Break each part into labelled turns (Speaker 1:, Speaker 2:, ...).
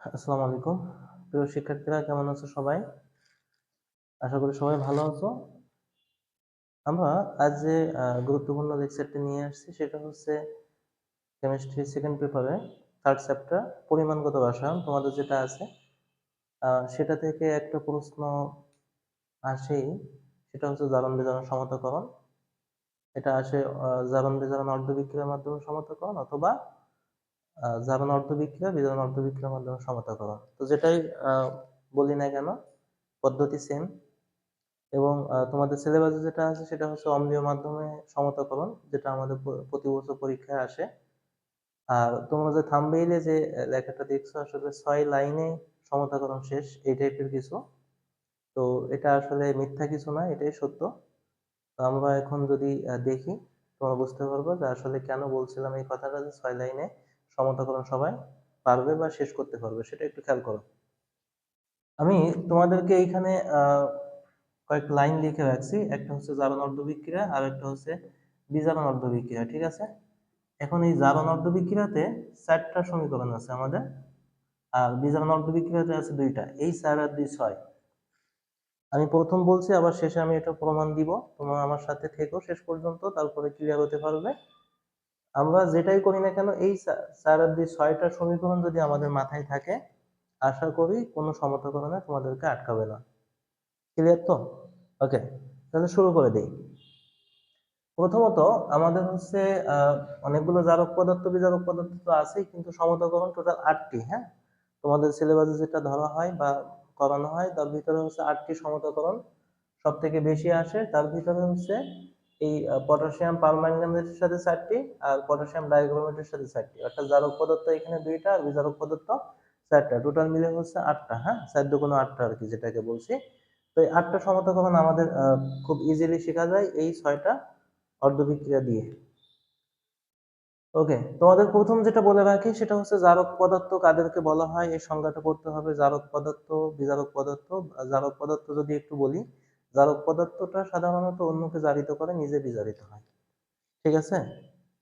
Speaker 1: আসসালামু আলাইকুম। প্রিয় শিক্ষার্থীরা, কেমন আছো সবাই? আশা করি সবাই ভালো আছো। আমরা আজ যে গুরুত্বপূর্ণ লেকচারটি নিয়ে আসছি, সেটা হচ্ছে কেমিস্ট্রি সেকেন্ড পেপারে থার্ড চ্যাপ্টার পরিমাণগত রসায়ন তোমাদের যেটা আছে সেটা থেকে একটা প্রশ্ন আসেই, সেটা হচ্ছে জারণ বিজারণ সমতাকরণ। এটা আসে জারণ বিজারণ অর্ধবিক্রিয়ার মাধ্যমে সমতাকরণ অথবা আহ, জারণ অর্ধবিক্রিয়া বিজারণ অর্ধবিক্রিয়ার মাধ্যমে সমতাকরণ। তো যেটাই বলি না কেন পদ্ধতি সেম এবং তোমাদের সিলেবাসে যেটা আছে সেটা হচ্ছে অম্লীয় মাধ্যমে সমতাকরণ যেটা আমাদের প্রতি বছর পরীক্ষায় আসে। আর তোমরা যে থাম্বনেইলে যে লেখাটা দেখছ আসলে ছয় লাইনে সমতাকরণ শেষ এই টাইপের কিছু। তো এটা আসলে মিথ্যা কিছু না এটাই সত্য। তো আমরা এখন যদি দেখি তোমরা বুঝতে পারবে যে আসলে কেন বলছিলাম এই কথাটা যে ছয় লাইনে। সমতাকরণ সবাই। পারবে বা শেষ করতে পারবে, সেটা একটু খেয়াল করো। আমি তোমাদেরকে এইখানে কয়েক লাইন লিখে রাখছি। একটা হচ্ছে জারণ অর্ধবিক্রিয়া আর একটা হচ্ছে বিজারণ অর্ধবিক্রিয়া ঠিক আছে? এখন এই জারণ অর্ধবিক্রিয়াতে চারটা সমীকরণ আছে আমাদের। আর বিজারণ অর্ধবিক্রিয়াতে আছে দুইটা। এই চার আর দুই ছয়। আমি প্রথম বলছি, আবার শেষে আমি এটা প্রমাণ দিব। তোমরা আমার সাথে থেকো শেষ পর্যন্ত, তারপরে ক্লিয়ার হতে পারবে। আমরা যেটাই করি না কেন, এই চার দুই ছয়টা সমীকরণ যদি আমাদের মাথায় থাকে, আশা করি কোনো সমতাকরণে তোমাদেরকে আটকাবে না। ক্লিয়ার তো? ওকে তাহলে শুরু করে দিই। প্রথমত আমাদের হচ্ছে অনেকগুলো জারক পদার্থ, বিজারক পদার্থ তো আছেই, কিন্তু সমতাকরণ টোটাল আটটি হ্যাঁ? তোমাদের সিলেবাসে যেটা ধরা হয় বা করানো হয়, তার ভিতরে হচ্ছে আটটি সমতাকরণ সব থেকে বেশি আসে, তার ভিতরে হচ্ছে এই পটাশিয়াম পারম্যাঙ্গানেটের সাথে চারটি আর পটাশিয়াম ডাইক্রোমেটের সাথে চারটি। অর্থাৎ জারক পদার্থ এখানে দুইটা আর বিজারক পদার্থ চারটা। টোটাল মিলে হচ্ছে আটটা হ্যাঁ? চার কোনো আটটা আর কি যেটাকে বলছি। তো এই আটটা সমতাকরণ আমাদের খুব ইজিলি শেখা যায় এই ছয়টা অর্ধবিক্রিয়া দিয়ে। ওকে তোমাদের প্রথম যেটা বলে রাখি সেটা হচ্ছে জারক পদার্থ কাদেরকে বলা হয় এই সংজ্ঞাটা করতে হবে। জারক পদার্থ বিজারক পদার্থ জারক পদার্থ যদি একটু বলি জারক পদার্থটা সাধারণত অন্যকে জারিত করে, নিজে বিজারিত হয়। ঠিক আছে?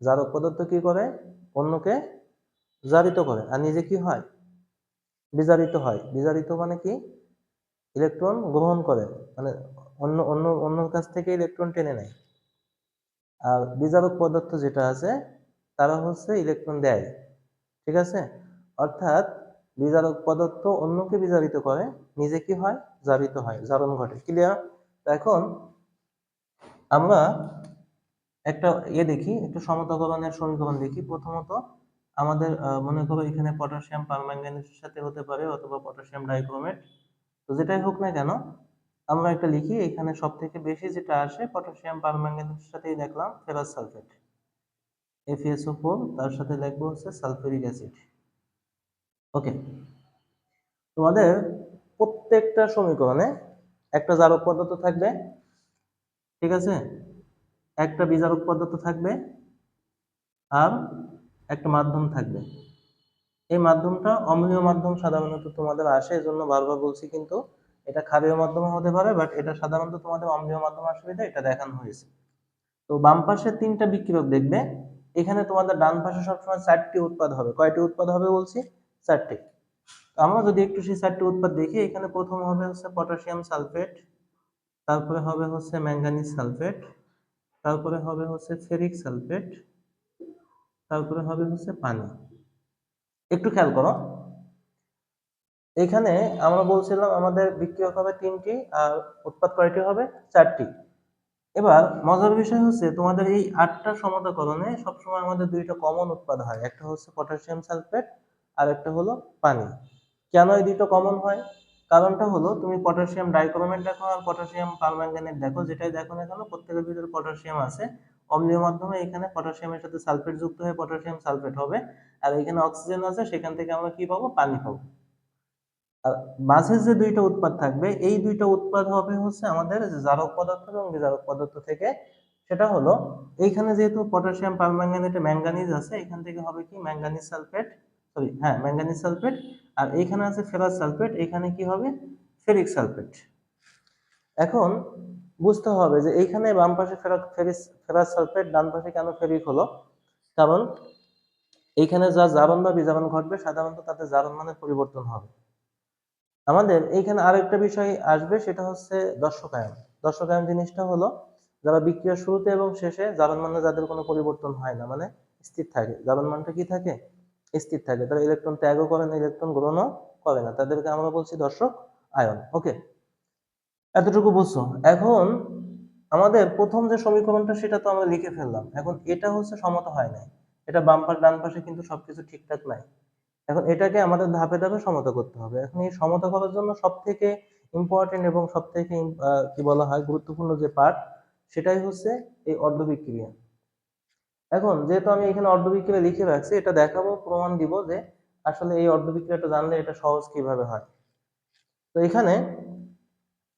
Speaker 1: জারক পদার্থ কি করে? অন্যকে জারিত করে। আর নিজে কি হয়? বিজারিত হয়। বিজারিত মানে কি? ইলেকট্রন গ্রহণ করে। মানে অন্য অন্য অন্যর কাছ থেকে ইলেকট্রন টেনে নেয়। আর বিজারক পদার্থ যেটা আছে, তারা হচ্ছে ইলেকট্রন দেয়। ঠিক আছে? অর্থাৎ বিজারক পদার্থ অন্যকে বিজারিত করে, নিজে কি হয়? জারিত হয়। জারণ ঘটে। ক্লিয়ার এখন আমরা একটা ইয়ে দেখি, একটু সমতাকরণের সমীকরণ দেখি। প্রথমত আমাদের মনে করো এখানে পটাশিয়াম পারম্যাঙ্গানেটের সাথে হতে পারে অথবা পটাশিয়াম ডাইক্রোমেট। তো যেটাই হোক না কেন, আমরা একটা লিখি, এখানে সব থেকে বেশি যেটা আসে, পটাশিয়াম পারম্যাঙ্গানেটের সাথেই দেখলাম ফেরাস সালফেট। এফিএসও ফোর তার সাথে লিখব হচ্ছে সালফিউরিক অ্যাসিড। ওকে। তোমাদের প্রত্যেকটা সমীকরণে একটা জারক পদার্থ থাকবে, ঠিক আছে? একটা বিজারক পদার্থ থাকবে আর একটা মাধ্যম থাকবে। এই মাধ্যমটা অম্লীয় মাধ্যম সাধারণত তোমাদের আসে, এজন্য বারবার বলছি কিন্তু এটা ক্ষারীয় মাধ্যমে হতে পারে বাট এটা সাধারণত তোমাদের অম্লীয় মাধ্যম তাই এটা দেখানো হয়েছে। তো বাম পাশে তিনটা বিক্রিয়ক দেখবে, এখানে তোমাদের ডান পাশে সবসময় চারটি উৎপাদ হবে। কয়টি উৎপাদ হবে বলছি? চারটি। আমরা যদি একটু সেই চারটি উৎপাদ দেখি, এখানে প্রথম হবে হচ্ছে পটাশিয়াম সালফেট, তারপরে হবে হচ্ছে ম্যাঙ্গানিজ সালফেট, তারপরে হবে হচ্ছে ফেরিক সালফেট, তারপরে হবে হচ্ছে পানি। একটু খেয়াল করো। এখানে আমরা বলছিলাম আমাদের বিক্রিয়ক হবে তিনটি আর উৎপাদ কয়টি হবে? চারটি। এবার মজার বিষয় হচ্ছে তোমাদের এই আটটা সমতাকরণে সবসময় আমাদের দুইটা কমন উৎপাদ হয়। একটা হচ্ছে পটাশিয়াম সালফেট আর একটা হলো পানি। কেন এই দুটো কমন হয়? কারণটা হলো, তুমি পটাশিয়াম ডাইক্রোমেট দেখো আর পটাশিয়াম পারম্যাঙ্গানেট দেখো, যেটাই দেখো না কেন, প্রত্যেকের ভিতরে পটাশিয়াম আছে। অম্লীয় মাধ্যমে এখানে পটাশিয়ামের সাথে সালফেট যুক্ত হয়ে পটাশিয়াম সালফেট হবে। আর এখানে অক্সিজেন আছে, সেখান থেকে আমরা কি পাবো? পানি পাবো। আর মাঝে যে দুইটা উৎপাদ থাকবে, এই দুইটা উৎপাদ হবে হচ্ছে আমাদের জারক পদার্থ এবং বিজারক পদার্থ থেকে। সেটা হলো, এইখানে যেহেতু পটাশিয়াম পারম্যাঙ্গানেটে ম্যাঙ্গানিজ আছে, এখান থেকে হবে কি? ম্যাঙ্গানিজ সালফেট সরি হ্যাঁ ম্যাঙ্গানিজ সালফেট আর এইখানে আছে ফেরাস সালফেট এখানে কি হবে? ফেরিক সালফেট এখন বুঝতে হবে যে এইখানে বাম পাশে ফেরা ফেরিস ফেরাস সালফেট ডান পাশে কেন ফেরিক হলো? কারণ এইখানে যা জারণ বা বিজারণ ঘটবে, সাধারণত তাতে জারণ মানের পরিবর্তন হবে। আমাদের এইখানে আরেকটা বিষয় আসবে, সেটা হচ্ছে দর্শকায়ন। দর্শকায়ন জিনিসটা হলো, যারা বিক্রিয়ার শুরুতে এবং শেষে জারণ মানে যাদের কোনো পরিবর্তন হয় না মানে স্থির থাকে। জারণ মানটা কি থাকে? স্থির থাকে। তারা ইলেকট্রন ত্যাগও করে না ইলেকট্রন গ্রহণও করে না। তাদেরকে আমরা বলছি দর্শক আয়ন। ওকে এতটুকু বুঝছ? এখন আমাদের প্রথম যে সমীকরণটা, সেটা তো আমরা লিখে ফেললাম। এখন এটা হচ্ছে সমতা হয় নাই। এটা বাম পাশ ডান পাশে কিন্তু সবকিছু ঠিকঠাক নাই। এখন এটাকে আমাদের ধাপে ধাপে সমতা করতে হবে। এখন এই সমতা করার জন্য সব থেকে ইম্পর্টেন্ট এবং সব থেকে কি বলা হয়, গুরুত্বপূর্ণ যে পার্ট সেটাই হচ্ছে এই অর্ধবিক্রিয়া। এখন যেহেতু আমি এখানে অর্ধ অর্ধবিক্রিয়া লিখে রাখছি, এটা দেখাবো, প্রমাণ দিব যে আসলে এই অর্ধবিক্রিয়াটা জানলে এটা সহজ কীভাবে হয়। তো এখানে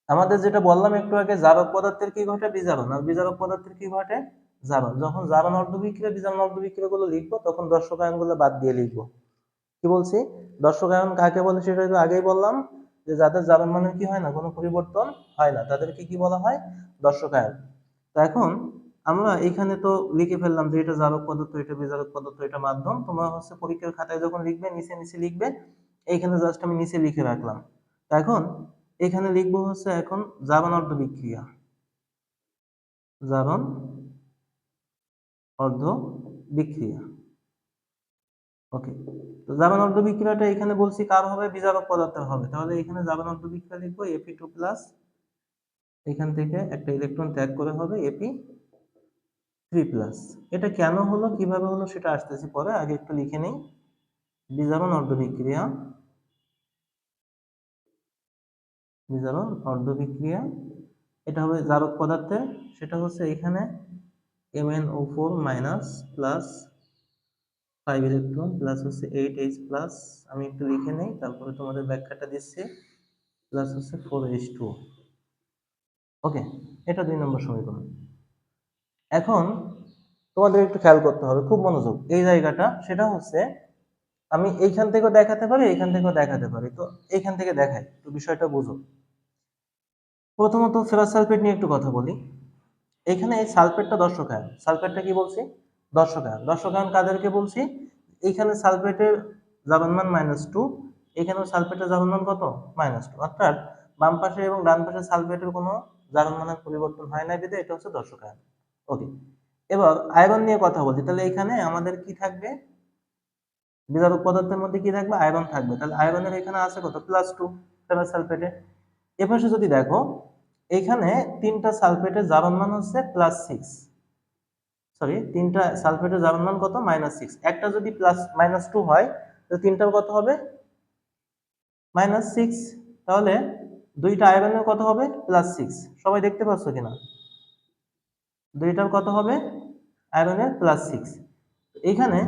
Speaker 1: আমাদের যেটা বললাম একটু আগে, জারক পদার্থের কি ঘটে? বিজারণ। আর বিজারক পদার্থের কি ঘটে? জারণ। যখন জারণ অর্ধবিক্রিয়া বিজারণ অর্ধবিক্রিয়া গুলো লিখব, তখন দর্শকায়নগুলো বাদ দিয়ে লিখব। কি বলছি? দর্শকায়ন কাকে বলে সেটা তো আগেই বললাম, যে যাদের জারণ মানে কি হয় না? কোনো পরিবর্তন হয় না। তাদেরকে কি বলা হয়? দর্শকায়ন। তো এখন আমরা এখানে তো লিখে ফেললাম যে এটা জারক পদার্থ, এটা বিজারক পদার্থ, এটা মাধ্যম। তোমরা হচ্ছে পরীক্ষার খাতায় যখন লিখবে, নিচে নিচে লিখবে, এইখানে জাস্ট আমি নিচে লিখে রাখলাম। এখন এখানে লিখব হচ্ছে এখন জারণ অর্ধ বিক্রিয়া। জারণ অর্ধ বিক্রিয়া। ওকে তো জারণ অর্ধ বিক্রিয়াটা এখানে বলছি কার হবে? বিজারক পদার্থের হবে। তাহলে এখানে জারণ অর্ধ বিক্রিয়া লিখব এপি টু প্লাস এখান থেকে একটা ইলেকট্রন ত্যাগ করে হবে এপি থ্রি প্লাস। এটা কেন হলো, কীভাবে হলো সেটা আসতেছি পরে, আগে একটু লিখে নেই। বিজারণ অর্ধ বিক্রিয়া বিজারণ অর্ধ বিক্রিয়া এটা হবে জারক পদার্থের। সেটা হচ্ছে এখানে M N O four minus plus five electron plus হচ্ছে এইট এইচ প্লাস। আমি একটু লিখে নেই, তারপরে তোমাদের ব্যাখ্যাটা দিচ্ছি। প্লাস হচ্ছে ফোর এইচ টু। ওকে, এটা দুই নম্বর সমীকরণ। এখন তোমাদের একটু খেয়াল করতে হবে, খুব মনোযোগ। এই জায়গাটা, সেটা হচ্ছে আমি এইখান থেকেও দেখাতে পারি, এইখান থেকেও দেখাতে পারি। তো এইখান থেকে দেখাই তো বিষয়টা বুঝো। প্রথমত ফেরাস সালফেট নিয়ে একটু কথা বলি। এখানে এই সালফেটটা দর্শকায়ন। সালফেটটা কি বলছি? দর্শকায়ন। দর্শকায়ন কাদেরকে বলছি? এইখানে সালফেটের জাবানমান মাইনাস টু এখানেও সালফেটের জাবানমান কত? মাইনাস টু অর্থাৎ বাম পাশে এবং ডান পাশে সালফেটের কোনো জাবানমানের পরিবর্তন হয় না বিধে এটা হচ্ছে দর্শকায়ন। ওকে এবার আয়রন নিয়ে কথা বলছি। তাহলে এখানে আমাদের কি থাকবে? বিজারক পদার্থের মধ্যে কি থাকবে? আয়রন থাকবে। তাহলে আয়রনের এখানে আছে কত? প্লাস টু ফেরাস সালফেটে এপাশে যদি দেখো, এখানে তিনটা সালফেটের জারণ মান হচ্ছে প্লাস সিক্স সরি তিনটা সালফেটের জারণ মান কত? মাইনাস সিক্স একটা যদি প্লাস মাইনাস টু হয় তো তিনটার কত হবে? মাইনাস সিক্স তাহলে দুইটা আয়রনের কত হবে? প্লাস সিক্স সবাই দেখতে পাচ্ছ কিনা? দুইটার কত হবে? আয়রনের প্লাস সিক্স এখানে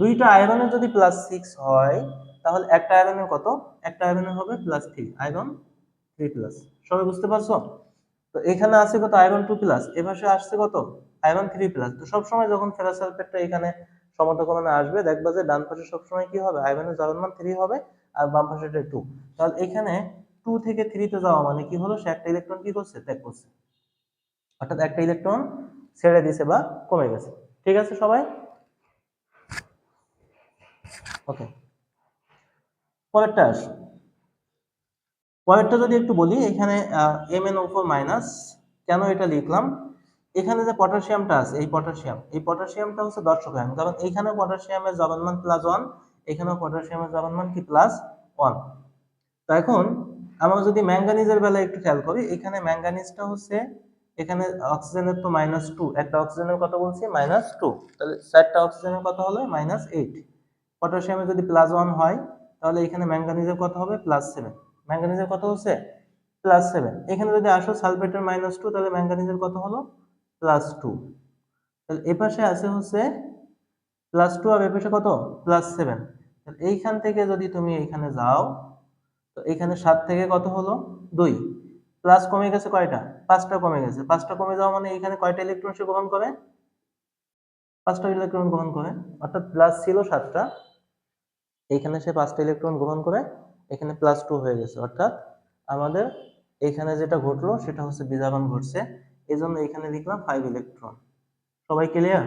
Speaker 1: দুইটা আয়রনের যদি প্লাস সিক্স হয়, তাহলে একটা আয়রনের কত? একটা আয়রনের হবে plus three iron three plus সবাই বুঝতে পারছ? তো এখানে আছে কত? আয়রন টু প্লাস এ পাশে আসছে কত? আয়রন থ্রি প্লাস তো সবসময় যখন ফেরাস সালফেটটা এখানে সমতাকরণে আসবে, দেখবা যে ডান পাশে সবসময় কি হবে? আয়রনের জারণমান থ্রি হবে আর বাম পাশেটা টু তাহলে এখানে টু থেকে থ্রিতে যাওয়া মানে কি হলো? সে একটা ইলেকট্রন কি করছে? ত্যাগ করছে। অর্থাৎ একটা ইলেকট্রন ছেড়ে দিছে বা কমে গেছে। ঠিক আছে সবাই? ওকে পরেরটা আস। পরেরটা যদি একটু বলি, এখানে এম এন ফোর মাইনাস কেন এটা লিখলাম? এখানে যে পটাশিয়ামটা আছে, এই পটাশিয়াম, এই পটাশিয়ামটা হচ্ছে দর্শকায়ন। কারণ এইখানে পটাশিয়ামের জবানমান প্লাস ওয়ান এখানেও পটাশিয়ামের জবানমান কি প্লাস ওয়ান তো এখন, আমরা যদি ম্যাঙ্গানিজের বেলায় একটু খেয়াল করি, এখানে ম্যাঙ্গানিজটা হচ্ছে এখানে অক্সিজেনের তো মাইনাস টু একটা অক্সিজেনের কথা বলছি মাইনাস টু তাহলে চারটা অক্সিজেনের কথা হলো মাইনাস এইট পটাশিয়ামে যদি প্লাস ওয়ান হয়, তাহলে এখানে ম্যাঙ্গানিজের কথা হবে প্লাস সেভেন ম্যাঙ্গানিজের কথা হচ্ছে প্লাস সেভেন এখানে যদি আসো সালফেটের মাইনাস টু তাহলে ম্যাঙ্গানিজের কথা হলো প্লাস টু তাহলে এ পাশে আছে হচ্ছে প্লাস টু আর এ পাশে কত? প্লাস সেভেন তাহলে এইখান থেকে যদি তুমি এইখানে যাও, তো এখানে সাত থেকে কত হলো? দুই। প্লাস কমে গেছে কয়টা? পাঁচটা কমে গেছে। পাঁচটা কমে যাওয়া মানে এখানে কয়টা ইলেকট্রন সে গ্রহণ করে? পাঁচটা ইলেকট্রন গ্রহণ করে। অর্থাৎ প্লাস ছিল সাতটা। এইখানে সে পাঁচটা ইলেকট্রন গ্রহণ করে, এখানে প্লাস টু হয়ে গেছে। অর্থাৎ আমাদের এখানে যেটা ঘটলো, সেটা হচ্ছে বিজারণ ঘটছে। এই জন্য এখানে লিখলাম ফাইভ ইলেকট্রন সবাই ক্লিয়ার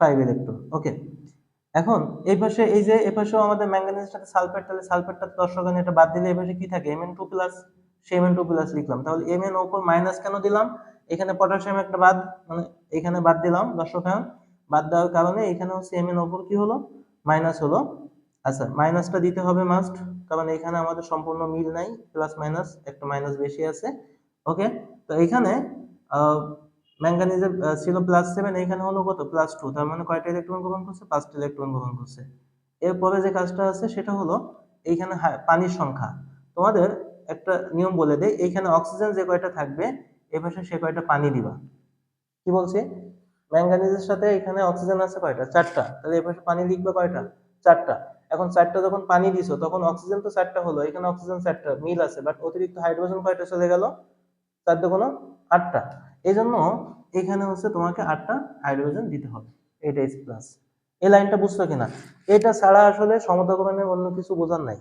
Speaker 1: ফাইভ ইলেকট্রন ওকে এখন এই পাশে, এই যে এই পাশেও আমাদের ম্যাঙ্গানিজের সাথে সালফেট তাহলে সালফেটটা দর্শকানে এটা বাদ দিলে এই পাশে কি থাকে? এম এন টু প্লাস সে এমএন টু প্লাস লিখলাম। তাহলে এমএন ওপর মাইনাস কেন দিলাম? এখানে পটাশিয়াম একটা বাদ মানে এখানে বাদ দিলাম দর্শকায়ন বাদ দেওয়ার কারণে এখানে হচ্ছে এমএন ওপর কি হলো? মাইনাস হলো। আচ্ছা মাইনাসটা দিতে হবে মাস্ট কারণ এখানে আমাদের সম্পূর্ণ মিল নাই। প্লাস মাইনাস একটা মাইনাস বেশি আছে। ওকে তো এখানে ম্যাঙ্গানিজের ছিল প্লাস সেভেন এখানে হলো কত? প্লাস টু তার মানে কয়টা ইলেকট্রন গ্রহণ করছে? পাঁচটা ইলেকট্রন গ্রহণ করছে। এরপরে যে কাজটা আছে, সেটা হলো এইখানে পানির সংখ্যা। তোমাদের একটা নিয়ম বলে দেয়, এইখানে অক্সিজেন যে কয়টা থাকবে, এ পাশে সে কয়টা পানি দিবা। কি বলছি? ম্যাঙ্গানিজের সাথে এখানে অক্সিজেন আছে কয়টা? চারটা। তাহলে এ পাশে পানি লিখবে কয়টা? চারটা। এখন চারটা যখন পানি দিছো, তখন অক্সিজেন তো চারটা হলো, এখানে অক্সিজেন চারটা, মিল আছে বাট অতিরিক্ত হাইড্রোজেন কয়টা চলে গেল? চার কোনো আটটা। এই জন্য এখানে হচ্ছে তোমাকে আটটা হাইড্রোজেন দিতে হবে। এটা প্লাস এই লাইনটা বুঝছ কিনা? এটা ছাড়া আসলে সমতাকরণের অন্য কিছু বোঝার নাই।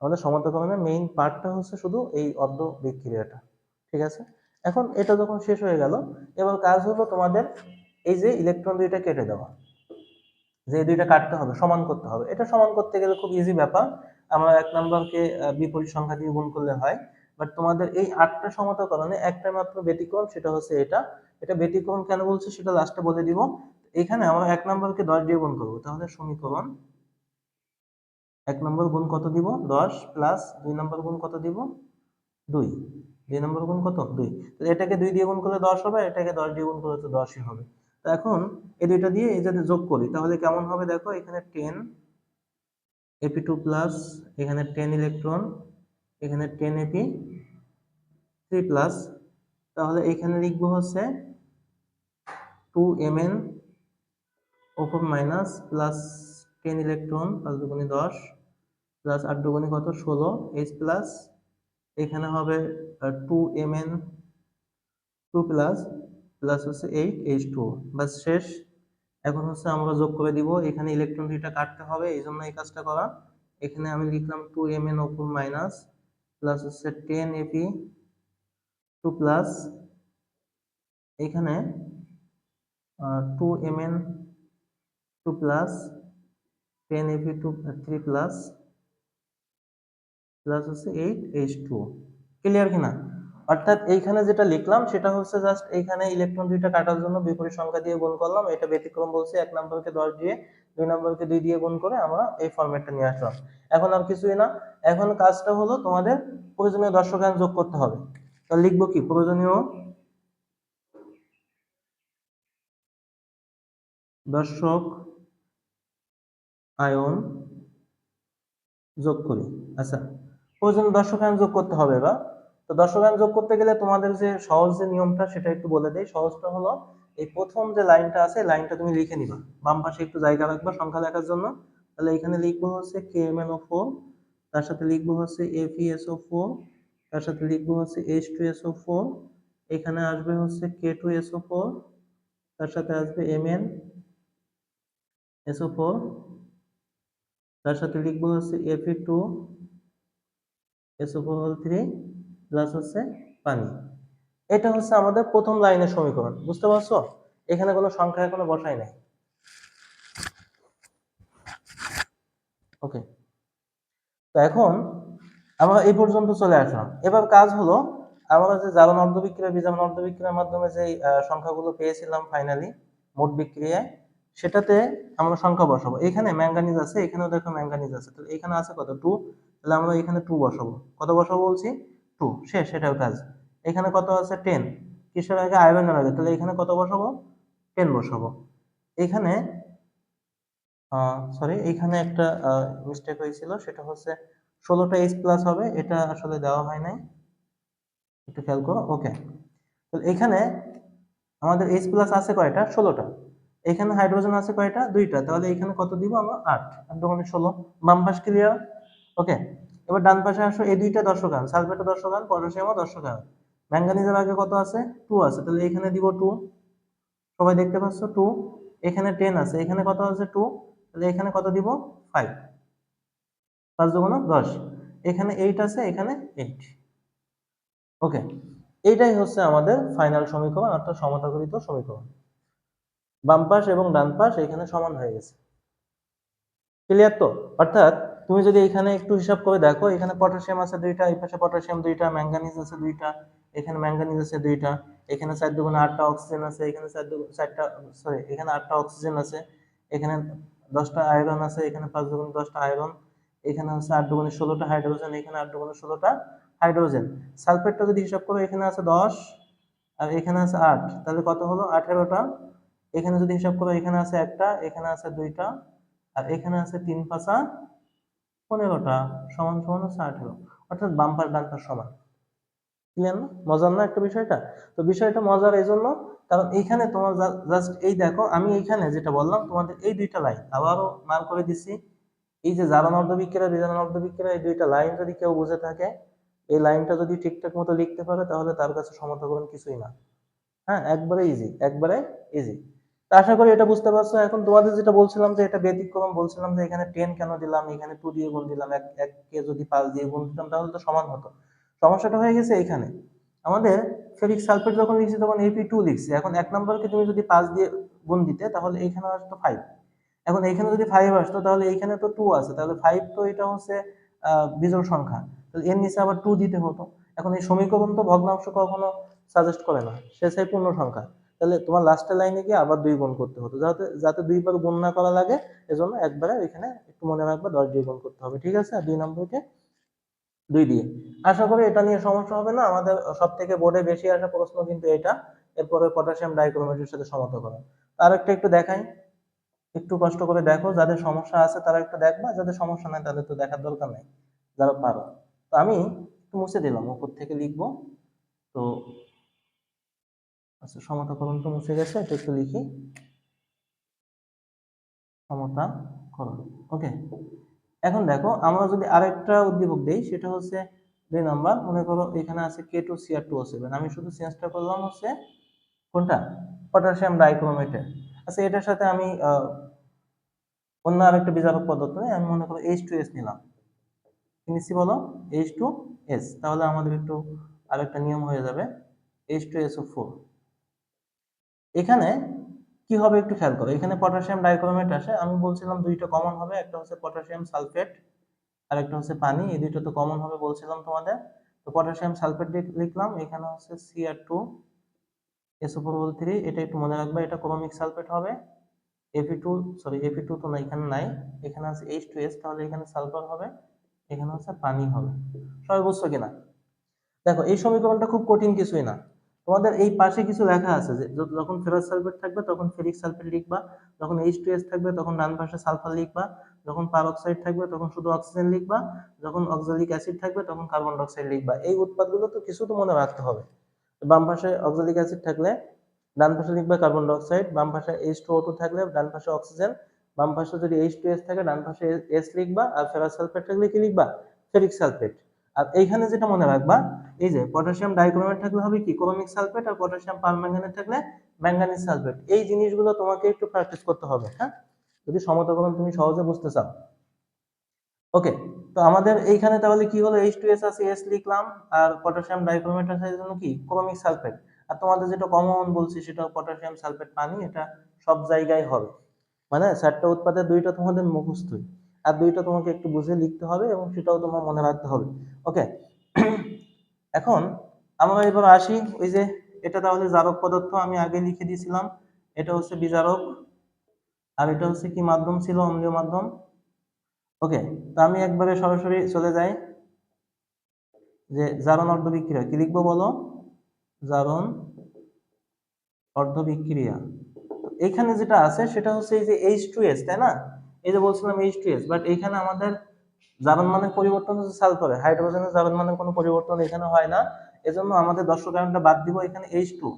Speaker 1: আমাদের সমতাকরণের মেইন পার্টটা হচ্ছে শুধু এই অর্ধ বিক্রিয়াটা ঠিক আছে? এখন এটা যখন শেষ হয়ে গেল, এবার কাজ হলো তোমাদের এই যে ইলেকট্রন দুইটা কেটে দেওয়া। যে দুইটা কাটতে হবে, সমান করতে হবে। এটা সমান করতে গেলে খুব ইজি ব্যাপার। আমরা এক নম্বরকে বিপরীত সংখ্যা দিয়ে গুণ করলে হয়। বাট তোমাদের এই আটটা সমতাকরণে একটা মাত্র ব্যতিক্রম, সেটা হচ্ছে এটা। এটা ব্যতিক্রম কেন বলছে, সেটা লাস্টে বলে দিব। এখানে আমরা এক নম্বরকে দশ দিয়ে গুণ করব। তাহলে সমীকরণ এক নম্বর গুণ কত দিব? দশ প্লাস দুই নম্বর গুণ কত দিব? দুই। দুই নম্বর গুণ কত? দুই। তো এটাকে দুই দিয়ে গুণ করলে দশ হবে এটাকে দশ দিয়ে গুণ করলে তো দশই হবে। তো এখন এই দুইটা দিয়ে এই যদি যোগ করি, তাহলে কেমন হবে দেখো? এখানে ten F E two plus এখানে টেন ইলেকট্রন এখানে ten F E three plus তাহলে এখানে লিখব হচ্ছে টু এম এন ওপর মাইনাস প্লাস টেন ইলেকট্রন পাঁচ দুগুণি দশ প্লাস আট দুগুণি কত? ষোলো। এইচ প্লাস এখানে হবে two M N two plus plus হচ্ছে এইট এইচ টু বাস শেষ। এখন হচ্ছে আমরা যোগ করে দিব। এখানে ইলেকট্রন দুইটা কাটতে হবে, এই জন্য এই কাজটা করা। এখানে আমি লিখলাম টু এম এন ওপর মাইনাস প্লাস হচ্ছে ten F E two plus এখানে two M N two plus ten F E two three plus plus হচ্ছে এইট এইচ টু ক্লিয়ার কিনা? অর্থাৎ এইখানে যেটা লিখলাম, সেটা হচ্ছে জাস্ট এইখানে ইলেকট্রন দুইটা কাটার জন্য বিপরীত সংখ্যা দিয়ে গুণ করলাম। এটা ব্যতিক্রম বলছে, এক নম্বরকে দশ দিয়ে, দুই নম্বরকে দুই দিয়ে গুণ করে আমরা এই ফরম্যাটটা নিয়ে আসলাম। এখন আর কিছুই না। এখন কাজটা হলো তোমাদের প্রয়োজনীয় দর্শকায়ন যোগ করতে হবে। তো লিখব কি? প্রয়োজনীয় দর্শক আয়ন যোগ করি। আচ্ছা প্রয়োজনীয় দর্শকায়ন যোগ করতে হবে বা তো দর্শকায়ন যোগ করতে গেলে তোমাদের যে সহজ যে নিয়মটা, সেটা একটু বলে দেই। সহজটা হলো, এই প্রথম যে লাইনটা আছে লাইনটা তুমি লিখে নিবা। বাম পাশে একটু জায়গা রাখবা সংখ্যা লেখার জন্য। তাহলে এখানে লিখব হচ্ছে K M N O four তার সাথে লিখব হচ্ছে F E S O four তার সাথে লিখব হচ্ছে H two S O four এখানে আসবে হচ্ছে K two S O four তার সাথে আসবে M N S O four তার সাথে লিখব হচ্ছে F E two S three plus হচ্ছে পানি। এটা হচ্ছে আমাদের প্রথম লাইনের সমীকরণ, বুঝতে পারছ? এখানে কোনো সংখ্যা এখনও বসাই নাই। ওকে তো এখন আমরা এই পর্যন্ত চলে আসলাম। এবার কাজ হলো আমরা যে জ্বালান অর্ধবিক্রিয়া বিজারণ অর্ধবিক্রিয়ার মাধ্যমে যে সংখ্যাগুলো পেয়েছিলাম ফাইনালি মোট বিক্রিয়ায়, সেটাতে আমরা সংখ্যা বসাবো। এখানে ম্যাঙ্গানিজ আছে, এখানেও দেখো ম্যাঙ্গানিজ আছে। তাহলে এখানে আছে কত? টু তাহলে আমরা এখানে টু বসাবো। কত বসাবো বলছি? টু শেষ সেটাও কাজ। এখানে কত আছে? টেন কিসের আগে আয়রনের আগে তাহলে এখানে কত বসাবো? টেন বসাবো। এখানে সরি এখানে একটা মিস্টেক হয়েছিল। সেটা হচ্ছে ষোলোটা এইচ প্লাস হবে। এটা আসলে দেওয়া হয় নাই। একটু খেয়াল করো। ওকে তো এখানে আমাদের এইচ প্লাস আছে কয়টা? ষোলোটা। এখানে হাইড্রোজেন আছে কয়টা? দুইটা। তাহলে এখানে কত দিব আমরা? আট। আট দোকানে ষোলো। বাম ক্লিয়ার এবার ডান পাশে আসো, এই দুইটা দর্শকান সালফেটও দর্শকান পটাশিয়ামও দর্শকান ম্যাঙ্গানিজের আগে কত আছে? টু আছে, তাহলে এখানে দিব টু সবাই দেখতে পাচ্ছ? টু এখানে টেন আছে, এখানে কত আছে? টু তাহলে এখানে কত দিব? ফাইভ পাঁচ দুগুণ দশ। এখানে এইট আছে, এখানে এইট ওকে এইটাই হচ্ছে আমাদের ফাইনাল সমীকরণ, অর্থাৎ সমতাকরিত সমীকরণ। বাম পাশ এবং ডান পাশ এখানে সমান হয়ে গেছে। ক্লিয়ার তো? অর্থাৎ তুমি যদি এখানে একটু হিসাব করে দেখো, এখানে পটাশিয়াম আছে দুইটা, এই পাশে পটাশিয়াম দুইটা ম্যাঙ্গানিজ আছে দুইটা, এখানে ম্যাঙ্গানিজ আছে দুইটা, এখানে চার দুগুণে আটটা অক্সিজেন আছে, এখানে চার দুগুণ চারটা সরি এখানে আটটা অক্সিজেন আছে, এখানে দশটা আয়রন আছে, এখানে পাঁচ দুগুণে দশটা আয়রন এখানে আছে আট দুগুণে ষোলোটা হাইড্রোজেন এখানে আট দুগুণে ষোলোটা হাইড্রোজেন সালফেটটা যদি হিসাব করো, এখানে আছে দশ, আর এখানে আছে আট, তাহলে কত হলো? আঠেরোটা। এখানে যদি হিসাব করো, এখানে আছে একটা, এখানে আছে দুইটা, আর এখানে আছে তিন পাঁচা পনেরোটা সমান সমান হচ্ছে আঠেরো। অর্থাৎ বাম্পার ডানপার সমান। ক্লিয়ার না? মজার না একটা বিষয়টা? তো বিষয়টা মজার এই জন্য কারণ এইখানে তোমার জাস্ট এই দেখো, আমি এইখানে যেটা বললাম, তোমাদের এই দুইটা লাইন আবারও মার করে দিছি। এই যে জারণ অর্ধবিক্রিয়া বিজারণ অর্ধবিক্রিয়া এই দুইটা লাইন যদি কেউ বুঝে থাকে, এই লাইনটা যদি ঠিকঠাক মতো লিখতে পারে, তাহলে তার কাছে সমতাকরণ কিছুই না। হ্যাঁ? একবারে ইজি একবারে ইজি আশা করি এটা বুঝতে পারছ। এখন তোমাদের যেটা বলছিলাম যে এটা ব্যতিক্রম, বলছিলাম যে এখানে টেন কেন দিলাম, এখানে টু দিয়ে গুণ দিলাম, এক কে যদি পাঁচ দিয়ে গুণ দিতাম তাহলে তো সমান হতো। সমস্যাটা হয়ে গেছে এখানে। আমাদের ফেরিক সালফেট যখন লিখছি তখন এপি টু লিখছি। এখন এক নম্বরকে তুমি যদি পাঁচ দিয়ে গুণ দিতে, তাহলে এইখানে আসতো ফাইভ এখন এইখানে যদি ফাইভ আসতো, তাহলে এইখানে তো টু আছে। তাহলে ফাইভ তো এটা হচ্ছে বিজোড় সংখ্যা। তাহলে এর নিচে আবার টু দিতে হতো। এখন এই সমীকরণ তো ভগ্নাংশ কখনো সাজেস্ট করে না। সে চাই পূর্ণ সংখ্যা। তাহলে তোমার লাস্টের লাইনে গিয়ে আবার দুই গুণ করতে হতো যাতে যাতে দুইবার গুণ না করা লাগে, এজন্য একবারে এখানে একটু মনে রাখবা দশ দিয়ে গুণ করতে হবে, ঠিক আছে? আর দুই নম্বরকে দুই দিয়ে। আশা করি এটা নিয়ে সমস্যা হবে না। আমাদের সব থেকে বোর্ডে বেশি আসা প্রশ্ন কিন্তু এটা। এরপরে পটাশিয়াম ডাইক্রোমেটের সাথে সমান্তরাল আর একটা একটু দেখাই। একটু কষ্ট করে দেখো, যাদের সমস্যা আছে তারা একটু দেখবা, যাদের সমস্যা নাই তাদের তো দেখার দরকার নাই, যারা পারো। তো আমি একটু মুছে দিলাম, উপর থেকে লিখব। তো আচ্ছা সমতাকরণ তো মুছে গেছে, এটা একটু লিখি। সমতাকরণ ওকে। এখন দেখো, আমরা যদি আরেকটা উদ্দীপক দেই, সেটা হচ্ছে দুই নাম্বার। মনে করো এখানে আছে K two C R two seven আমি শুধু চেঞ্জটা করলাম হচ্ছে কোনটা? পটাশিয়াম ডাইক্রোমেটের আচ্ছা এটার সাথে আমি অন্য আরেকটা বিজারক পদার্থ নেই, আমি মনে করো এইচ টু এস নিলাম। নিচ্ছি বলো? এইচ টু এস তাহলে আমাদের একটু আরেকটা নিয়ম হয়ে যাবে। H two S O four এখানে কি হবে একটু খেয়াল করো। এখানে পটাশিয়াম ডাইক্রোমেট আসে। আমি বলছিলাম দুইটা কমন হবে, একটা হচ্ছে পটাশিয়াম সালফেট আর একটা হচ্ছে পানি। এই দুইটা তো কমন হবে বলছিলাম তোমাদের। তো পটাশিয়াম সালফেট লিখলাম। এখানে হচ্ছে সিআর টু এসও থ্রি এটা একটু মনে রাখবে। এটা ক্রোমিক সালফেট হবে। এফি টু সরি এফি টু তো না, এখানে নাই। এখানে আছে এইচ টু এস তাহলে এখানে সালফার হবে। এখানে হচ্ছে পানি হবে। সবাই বুঝছ কিনা? দেখো, এই সমীকরণটা খুব কঠিন কিছুই না। তোমাদের এই পাশে কিছু লেখা আছে যে যখন ফেরাস সালফেট থাকবে, তখন ফেরিক সালফেট লিখবা, যখন এইচ টু এস থাকবে, তখন ডান পাশে সালফার লিখবা, যখন পারঅক্সাইড থাকবে, তখন শুধু অক্সিজেন লিখবা, যখন অক্সালিক অ্যাসিড থাকবে, তখন কার্বন ডাইঅক্সাইড লিখবা। এই উৎপাদগুলো তো কিছু তো মনে রাখতে হবে। বাম পাশে অক্সালিক অ্যাসিড থাকলে ডান পাশে লিখবে কার্বন ডাইঅক্সাইড বাম পাশে এইচ টু ও টু থাকলে ডান পাশে অক্সিজেন বাম পাশে যদি এইচ টু এস থাকে, ডান পাশে এস লিখবা, আর ফেরাস সালফেট থাকলে কি লিখবা? ফেরিক সালফেট আর এইখানে যেটা মনে রাখবা, এই যে পটাশিয়াম ডাইক্রোমেট থাকলে হবে কি? ক্রোমিক সালফেট আর পটাশিয়াম পারম্যাঙ্গানেট থাকলে ম্যাঙ্গানিজ সালফেট এই জিনিসগুলো তোমাকে একটু প্র্যাকটিস করতে হবে হ্যাঁ? যদি সমতাকরণ তুমি সহজে বুঝতে চাও। ওকে তো আমাদের এইখানে তাহলে কি হলো? এইচ টু এস আছে এস লিখলাম। আর পটাশিয়াম ডাইক্রোমেট আছে জন্য কি? ক্রোমিক সালফেট আর তোমাদের যেটা কমন বলছি সেটা পটাশিয়াম সালফেট পানি, এটা সব জায়গায় হবে। মানে চারটা উৎপাদের দুইটা তোমাদের মুখস্থই। আর দুইটা তোমাকে একটু বুঝে লিখতে হবে এবং সেটাও তোমার মনে রাখতে হবে। ওকে এখন আমরা এবার আসি ওই যে এটা তাহলে জারক পদার্থ, আমি আগে লিখে দিয়েছিলাম। এটা হচ্ছে বিজারক আর এটা হচ্ছে কি মাধ্যম ছিল? অম্লীয় মাধ্যম। ওকে তো আমি একবারে সরাসরি চলে যাই। যে জারণ অর্ধ বিক্রিয়া কি লিখব বলো? জারণ অর্ধ বিক্রিয়া এখানে যেটা আছে সেটা হচ্ছে এই যে এইচ টু এস তাই না? এই যে বলছিলাম এইচ টু এস বাট এখানে আমাদের জারণ মানের পরিবর্তন হচ্ছে সালফারে হাইড্রোজেনের জারণ মানের কোনো পরিবর্তন এখানে হয় না। এজন্য আমাদের দর্শক কারণটা বাদ দিব এখানে এইচ টু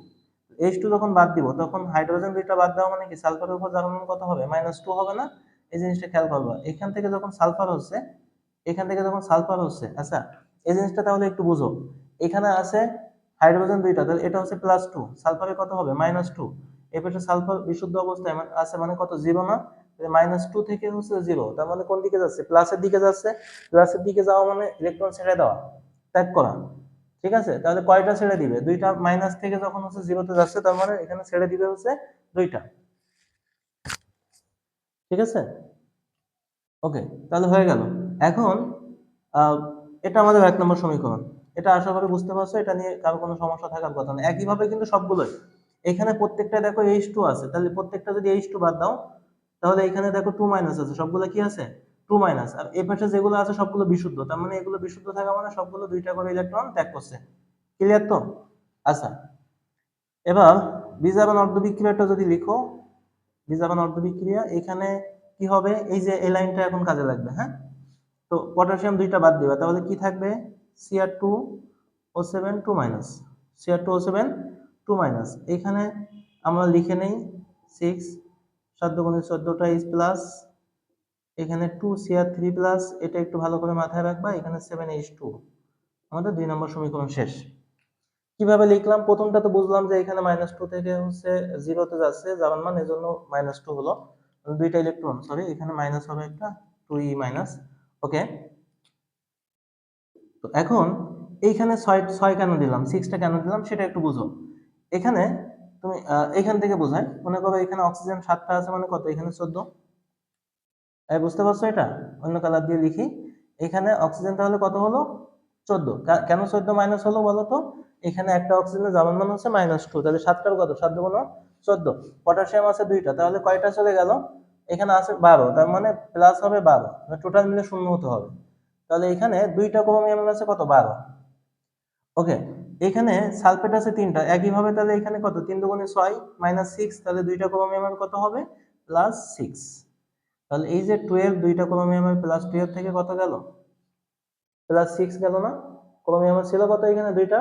Speaker 1: এইচ টু যখন বাদ দিব, তখন হাইড্রোজেন দুইটা বাদ দেওয়া মানে কি? সালফারের উপর জারণ মান কত হবে? মাইনাস টু হবে না? এই জিনিসটা খেয়াল করবা। এখান থেকে যখন সালফার হচ্ছে, এখান থেকে যখন সালফার হচ্ছে আচ্ছা এই জিনিসটা তাহলে একটু বুঝো। এখানে আছে হাইড্রোজেন দুইটা, তাহলে এটা হচ্ছে প্লাস টু সালফারে কত হবে? মাইনাস টু এই পাশে সালফার বিশুদ্ধ অবস্থায় মানে আছে মানে কত? জিরো না? মাইনাস টু থেকে হচ্ছে জিরো তার মানে কোন দিকে যাচ্ছে? প্লাসের দিকে যাচ্ছে। প্লাসের দিকে যাওয়া মানে ইলেকট্রন ছেড়ে দেওয়া। ত্যাগ করা। ঠিক আছে? তাহলে কয়টা ছেড়ে দিবে? দুইটা মাইনাস থেকে যখন হচ্ছে জিরোতে যাচ্ছে, তার মানে এখানে ছেড়ে দিবে হচ্ছে দুইটা। ঠিক আছে? ওকে তাহলে হয়ে গেল। এখন এটা আমাদের এক নম্বর সমীকরণ। এটা আশা করি বুঝতে পারছ, এটা নিয়ে কারও কোনো সমস্যা থাকার কথা না। একইভাবে কিন্তু সবগুলোই। এখানে প্রত্যেকটা দেখো এইচ টু আছে। তাহলে প্রত্যেকটা যদি এইচ টু বাদ দাও তাহলে এখানে দেখো টু মাইনাস আছে, সবগুলো কি আছে? টু মাইনাস আর এই পাশে যেগুলো আছে সবগুলো বিশুদ্ধ, তার মানে এগুলো বিশুদ্ধ থাকা মানে সবগুলো দুইটা করে ইলেকট্রন ত্যাগ করছে। ক্লিয়ার তো? আচ্ছা। এবার বিজাবান অর্ধ বিক্রিয়াটা যদি লিখো, বিজাবান অর্ধ বিক্রিয়া এখানে কি হবে? এই যে এই লাইনটা এখন কাজে লাগবে হ্যাঁ? তো পটাশিয়াম দুইটা বাদ দিবা, তাহলে কি থাকবে? C R two O seven two minus C R two O seven two minus এখানে আমরা লিখে নেই সিক্স সাত গুণে চোদ্দোটা ইস প্লাস এখানে two C R three plus এটা একটু ভালো করে মাথায় রাখবা, এখানে সেভেন এইচ টু আমাদের দুই নম্বর সমীকরণ শেষ। কীভাবে লিখলাম? প্রথমটা তো বুঝলাম যে এখানে মাইনাস টু থেকে হচ্ছে জিরোতে যাচ্ছে যাওয়ার মান এজন্য মাইনাস টু হলো। দুইটা ইলেকট্রন সরি এখানে মাইনাস হবে একটা টু ই মাইনাস ওকে তো এখন এইখানে ছয় ছয় কেন দিলাম? সিক্সটা কেন দিলাম? সেটা একটু বুঝো। এখানে তুমি এখান থেকে বোঝায়। মনে করো এখানে অক্সিজেন সাতটা আছে মানে কত? এখানে চোদ্দ। বুঝতে পারছ এটা? অন্য কালার দিয়ে লিখি। এখানে অক্সিজেন তাহলে কত হলো? চোদ্দ। কেন চোদ্দ মাইনাস হলো বলো তো? এখানে একটা অক্সিজেনের জামান মান হচ্ছে মাইনাস টু তাহলে সাতটার কত? সাত দুগুণ চোদ্দ। পটাশিয়াম আছে দুইটা। তাহলে কয়টা চলে গেল? এখানে আছে বারো। তার মানে প্লাস হবে বারো। টোটাল মিলে শূন্য হতে হবে। তাহলে এখানে দুইটা ক্রোমিয়াম আছে কত? বারো। ওকে এখানে সালফেট আছে তিনটা। একইভাবে তাহলে এখানে কত? তিন দুগুণে ছয় মাইনাস সিক্স তাহলে দুইটা ক্রোমিয়ামের কত হবে? প্লাস সিক্স তাহলে এই যে টুয়েলভ দুইটা ক্রোমিয়ামের প্লাস টুয়েলভ থেকে কত গেল? প্লাস সিক্স গেল না? ক্রোমিয়ামের ছিল কত এখানে? দুইটা?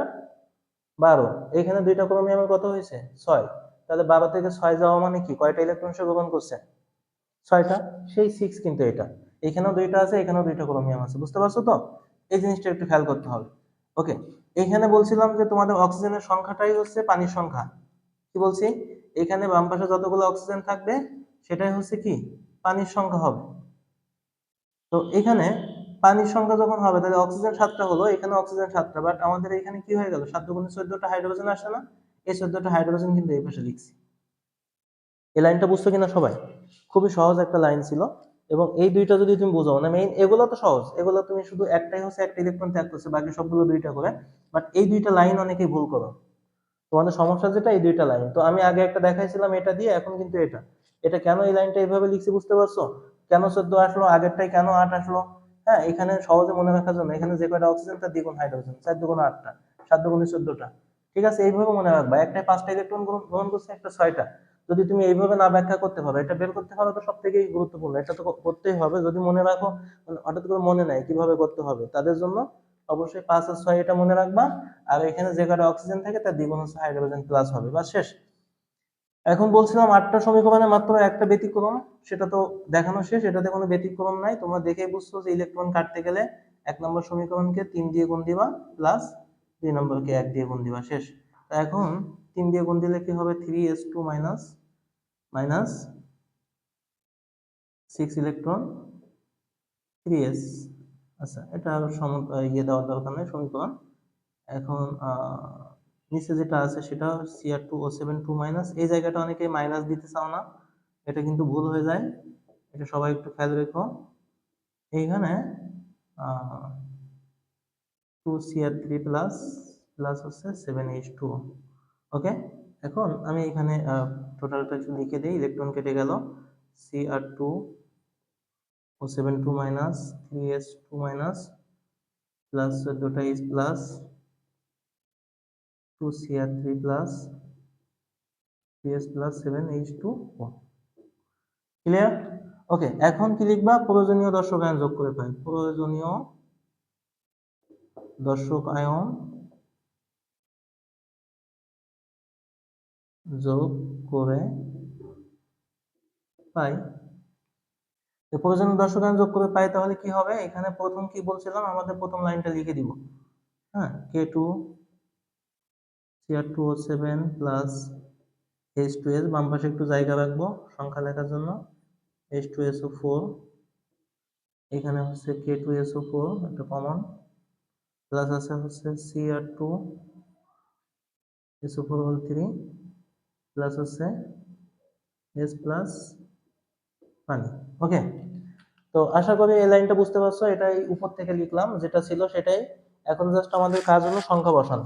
Speaker 1: বারো। এখানে দুইটা ক্রোমিয়ামের কত হয়েছে? ছয়। তাহলে বারো থেকে ছয় যাওয়া মানে কি? কয়টা ইলেকট্রন সে গ্রহণ করছে? ছয়টা। সেই সিক্স কিন্তু এটা। এখানেও দুইটা আছে, এখানেও দুইটা ক্রোমিয়াম আছে। বুঝতে পারছ তো? এই জিনিসটা একটু খেয়াল করতে হবে। ওকে এখানে বলছিলাম যে তোমাদের অক্সিজেনের সংখ্যাটাই হচ্ছে পানির সংখ্যা। কি বলছি? এখানে বাম পাশে যতগুলো অক্সিজেন থাকবে, সেটাই হচ্ছে কি? পানির সংখ্যা হবে। তো এখানে পানির সংখ্যা যখন হবে, তাহলে অক্সিজেন সাতটা হলো, এখানে অক্সিজেন সাতটা। বাট আমাদের এখানে কি হয়ে গেল? সাত দুগুণে চোদ্দটা হাইড্রোজেন আসে না। এই চোদ্দটা হাইড্রোজেন কিন্তু এই পাশে লিখছি। এই লাইনটা বুঝছ কিনা সবাই? খুবই সহজ একটা লাইন ছিল। এবং এই দুইটা যদি তুমি বোঝাও না মেইন এগুলো তো সহজ, এগুলো তুমি শুধু একটাই হচ্ছে একটা ইলেকট্রন ত্যাগ করছে বাকি সবগুলো দুইটা করে বাট এই দুইটা লাইন অনেকেই ভুল করো। তোমাদের সমস্যা যেটা, এই দুইটা লাইন তো আমি আগে একটা দেখাইছিলাম এটা দিয়ে, এখন কিন্তু এটা। এটা কেন এই লাইনটা এইভাবে লিখছি বুঝতে পারছ? কেন চোদ্দ আসলো আগেরটাই কেন আট আসলো? হ্যাঁ এখানে সহজে মনে রাখার জন্য, এখানে যে কয়টা অক্সিজেন তার দ্বিগুণ হাইড্রোজেন চার দুগুণ আটটা, সাত দুগুণে চোদ্দটা। ঠিক আছে, এইভাবে মনে রাখবা। একটাই পাঁচটা ইলেকট্রন গ্রহণ করছে, একটা ছয়টা। যদি তুমি এইভাবে না ব্যাখ্যা করতে পারো, এটা বের করতে পারো তো সব থেকেই গুরুত্বপূর্ণ। এটা তো করতেই হবে। যদি মনে রাখো মানে হঠাৎ করে মনে নাই কীভাবে করতে হবে, তাদের জন্য অবশ্যই পাঁচ আর ছয় এটা মনে রাখবা। আর এখানে যে কটা অক্সিজেন থাকে, তার দ্বিগুণ হচ্ছে হাইড্রোজেন প্লাস হবে। বা শেষ। এখন বলছিলাম আটটা সমীকরণে মাত্র একটা ব্যতিক্রম, সেটা তো দেখানো শেষ, এটাতে কোনো ব্যতিক্রম নাই। তোমরা দেখেই বুঝছ যে ইলেকট্রন কাটতে গেলে এক নম্বর সমীকরণকে তিন দিয়ে গুণ দিবা প্লাস দুই নম্বরকে এক দিয়ে গুণ দিবা। শেষ। এখন তিন দিয়ে গুণ দিলে কি হবে? Three S two minus minus six electron three S আচ্ছা এটা আর সম ইয়ে দেওয়ার দরকার নেই, সমীকরণ। এখন নিচে যেটা আছে সেটা C R two O seven two minus এই জায়গাটা অনেকে মাইনাস দিতে চাও না, এটা কিন্তু ভুল হয়ে যায়। এটা সবাই একটু খেয়াল রেখো। এইখানে two C R three plus plus হচ্ছে সেভেন এইচ টু ওকে এখন আমি এখানে টোটালটা একটু লিখে দিই। ইলেকট্রন কেটে গেল। C R two O seven two minus three S two minus plus চোদ্দোটা H plus two C R three plus three S plus seven H two O clear okay এখন কি লিখবা? প্রয়োজনীয় দর্শক আয়ন যোগ করে পাই প্রয়োজনীয় দর্শক আয়ন যোগ করে পাই। প্রয়োজনীয় দর্শক আয়ন যোগ করে পাই, তাহলে কি হবে? এখানে প্রথম কি বলছিলাম? আমাদের প্রথম লাইনটা লিখে দিব। হ্যাঁ K two C R two O seven plus H two S বাম পাশে একটু জায়গা রাখব সংখ্যা লেখার জন্য। H two S O four এখানে হচ্ছে K two S O four একটা কমন প্লাস আছে হচ্ছে C R two S O four whole three plus হচ্ছে এস প্লাস পানি ওকে তো আশা করি এই লাইনটা বুঝতে পারছ, এটাই উপর থেকে লিখলাম, যেটা ছিল সেটাই। এখন জাস্ট আমাদের কাজ হলো সংখ্যা বসানো।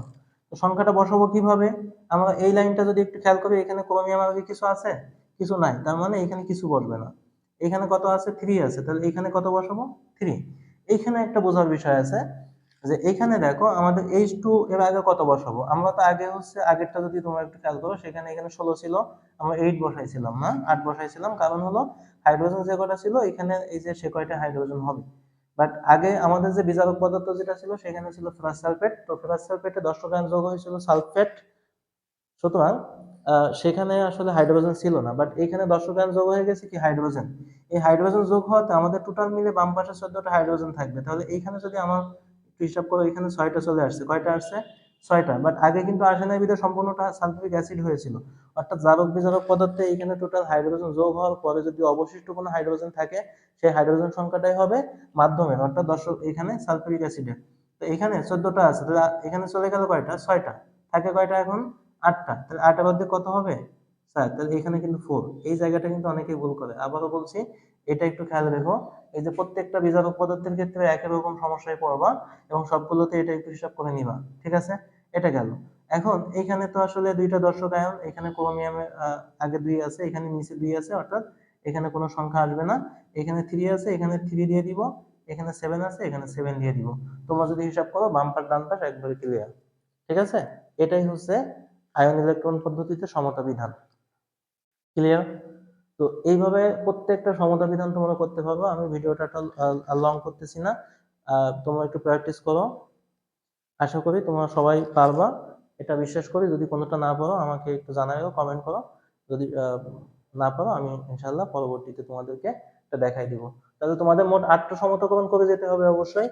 Speaker 1: তো সংখ্যাটা বসাবো কীভাবে? আমরা এই লাইনটা যদি একটু খেয়াল করি, এখানে ক্রোমিয়াম আগে কিছু আছে, কিছু নাই। তার মানে এখানে কিছু বসবে না। এখানে কত আছে? থ্রি আছে। তাহলে এখানে কত বসাবো? থ্রি এইখানে একটা বোঝার বিষয় আছে। যে এখানে দেখো আমাদের এইচ টু এর আগে কত বসাবো? আমরা তো আগে হচ্ছে আগেরটা যদি তোমরা একটু খেয়াল করো, সেখানে এখানে ষোলো ছিল, আমরা এইট বসাইছিলাম, না? আট বসাইছিলাম, কারণ হলো হাইড্রোজেন যে কয়টা ছিল, এখানে এই যে সে কয়টা হাইড্রোজেন হবে। বাট আগে আমাদের যে বিজারক পদার্থ যেটা ছিল, সেখানে ছিল ফেরাস সালফেট তো ফেরাস সালফেটে দশ গ্রাম যোগ হয়েছিল সালফেট সুতরাং সেখানে আসলে হাইড্রোজেন ছিল না। বাট এখানে দশ গ্রাম যোগ হয়ে গেছে কি? হাইড্রোজেন এই হাইড্রোজেন যোগ হওয়াতে আমাদের টোটাল মিলে বাম পাশে চোদ্দটা হাইড্রোজেন থাকবে। তাহলে এইখানে যদি আমার একটু হিসাব করো, এখানে ছয়টা চলে আসছে। কয়টা আসছে? ছয়টা। বাট আগে কিন্তু নাই বিধে সম্পূর্ণটা সালফিক অ্যাসিড হয়েছিল। অর্থাৎ জারক বিজারক পদার্থে এখানে টোটাল হাইড্রোজেন যোগ হওয়ার পরে যদি অবশিষ্ট কোনো হাইড্রোজেন থাকে, সেই হাইড্রোজেন সংখ্যাটাই হবে মাধ্যমের অর্থাৎ দর্শক, এখানে সালফিউরিক অ্যাসিডের তো এখানে চোদ্দটা আছে। তাহলে এখানে চলে গেল কয়টা? ছয়টা। থাকে কয়টা এখন? আটটা। তাহলে আটটা বাদ দিয়ে কত হবে? স্যার তাহলে এখানে কিন্তু ফোর এই জায়গাটা কিন্তু অনেকেই ভুল করে। আবারও বলছি, এটা একটু খেয়াল রেখো। এই যে প্রত্যেকটা বিজারক পদার্থের ক্ষেত্রে একই রকম সমস্যায় পড়বা এবং সবগুলোতে এটা একটু হিসাব করে নিবা, ঠিক আছে? এটা গেল। এখন এখানে তো আসলে দুইটা দর্শক আয়ন, এখানে ক্রোমিয়ামের আগে দুই আছে, এখানে নিচে দুই আছে, অর্থাৎ এখানে কোনো সংখ্যা আসবে না। এখানে থ্রি আছে, এখানে থ্রি দিয়ে দিব, এখানে সেভেন আছে, এখানে সেভেন দিয়ে দিব। তোমরা যদি হিসাব করো, বাম পাশ, ডান পাশ একবারে ক্লিয়ার ঠিক আছে? এটাই হচ্ছে আয়ন ইলেকট্রন পদ্ধতিতে সমতা বিধান। ক্লিয়ার তো এইভাবে প্রত্যেকটা সমতা বিধান তোমরা করতে পারব। আমি ভিডিওটা লং করতেছি না। তোমরা একটু প্র্যাকটিস করো। আশা করি তোমরা সবাই পারবা। এটা বিশ্বাস করি, যদি কোনোটা না পারো, আমাকে একটু জানাইও কমেন্ট করো। যদি না পারো, আমি ইনশাল্লাহ পরবর্তীতে তোমাদেরকে এটা দেখাই দিব। তাহলে তোমাদের মোট আটটা সমতাকরণ করে যেতে হবে অবশ্যই।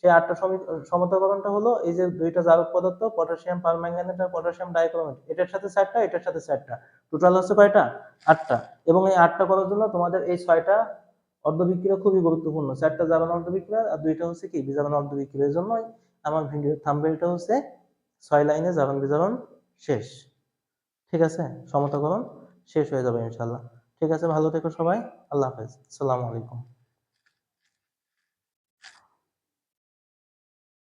Speaker 1: সেই আটটা সমী- সমতাকরণটা হলো এই যে দুইটা জারক পদার্থ, পটাশিয়াম পারম্যাঙ্গানেট আর পটাশিয়াম ডাইক্রোমেট, এটার সাথে চারটা, এটার সাথে চারটা। টোটাল হচ্ছে কয়টা? আটটা। এবং এই আটটা করার জন্য তোমাদের এই ছয়টা অর্ধবিক্রিয়া খুবই গুরুত্বপূর্ণ। চারটা জারণ অর্ধবিক্রিয়া আর দুইটা হচ্ছে কি? বিজারণ অর্ধবিক্রিয়ার জন্যই আমার ভিডিও থাম্বেলটা হচ্ছে ছয় লাইনে জারণ বিজারণ শেষ। ঠিক আছে? সমতাকরণ শেষ হয়ে যাবে ইনশাল্লাহ ঠিক আছে? ভালো থেকো সবাই। আল্লাহ হাফেজ। আসসালামু আলাইকুম।